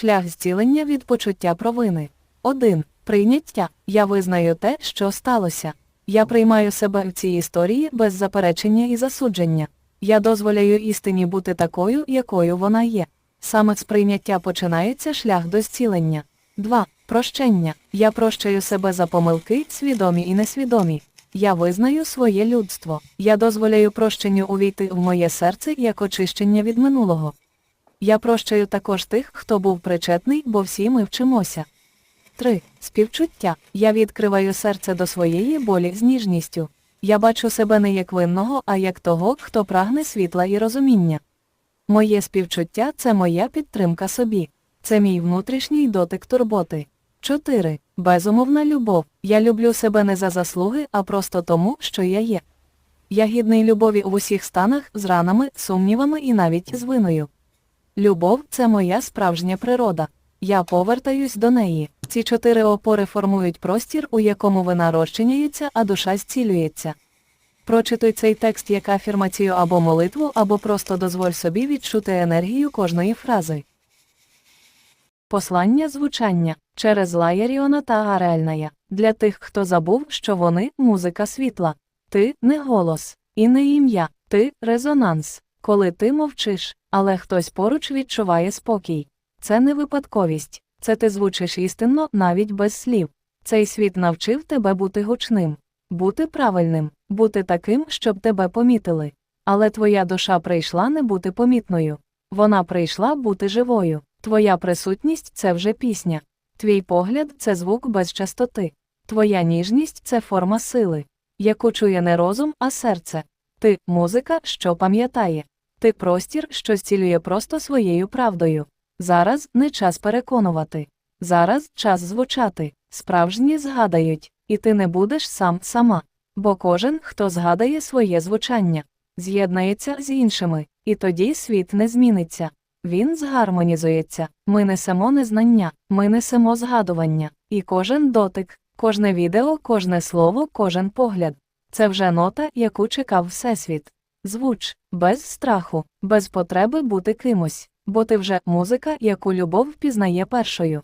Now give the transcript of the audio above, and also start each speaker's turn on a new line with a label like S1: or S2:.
S1: Шлях зцілення від почуття провини. 1. Прийняття. Я визнаю те, що сталося. Я приймаю себе в цій історії без заперечення і засудження. Я дозволяю істині бути такою, якою вона є. Саме з прийняття починається шлях до зцілення. 2. Прощення. Я прощаю себе за помилки, свідомі і несвідомі. Я визнаю своє людство. Я дозволяю прощенню увійти в моє серце як очищення від минулого. Я прощаю також тих, хто був причетний, бо всі ми вчимося. 3. Співчуття. Я відкриваю серце до своєї болі з ніжністю. Я бачу себе не як винного, а як того, хто прагне світла і розуміння. Моє співчуття це моя підтримка собі. Це мій внутрішній дотик турботи. 4. Безумовна любов. Я люблю себе не за заслуги, а просто тому, що я є. Я гідний любові в усіх станах, з ранами, сумнівами і навіть з виною. Любов це моя справжня природа. Я повертаюсь до неї. Ці чотири опори формують простір, у якому вина розчиняється, а душа зцілюється. Прочитуй цей текст як афірмацію або молитву, або просто дозволь собі відчути енергію кожної фрази. Послання звучання через Лаєріона та Гарельная. Для тих, хто забув, що вони музика світла. Ти не голос, і не ім'я, ти резонанс. Коли ти мовчиш, але хтось поруч відчуває спокій. Це не випадковість, це ти звучиш істинно навіть без слів. Цей світ навчив тебе бути гучним, бути правильним, бути таким, щоб тебе помітили. Але твоя душа прийшла не бути помітною. Вона прийшла бути живою. Твоя присутність це вже пісня. Твій погляд це звук без частоти. Твоя ніжність це форма сили, яку чує не розум, а серце. Ти музика, що пам'ятає. Ти простір, що зцілює просто своєю правдою. Зараз не час переконувати. Зараз час звучати. Справжні згадають, і ти не будеш сам сама. Бо кожен, хто згадає своє звучання, з'єднається з іншими, і тоді світ не зміниться. Він згармонізується. Ми несемо незнання, ми несемо згадування, і кожен дотик, кожне відео, кожне слово, кожен погляд. Це вже нота, яку чекав Всесвіт. Звуч, без страху, без потреби бути кимось, бо ти вже музика, яку любов впізнає першою.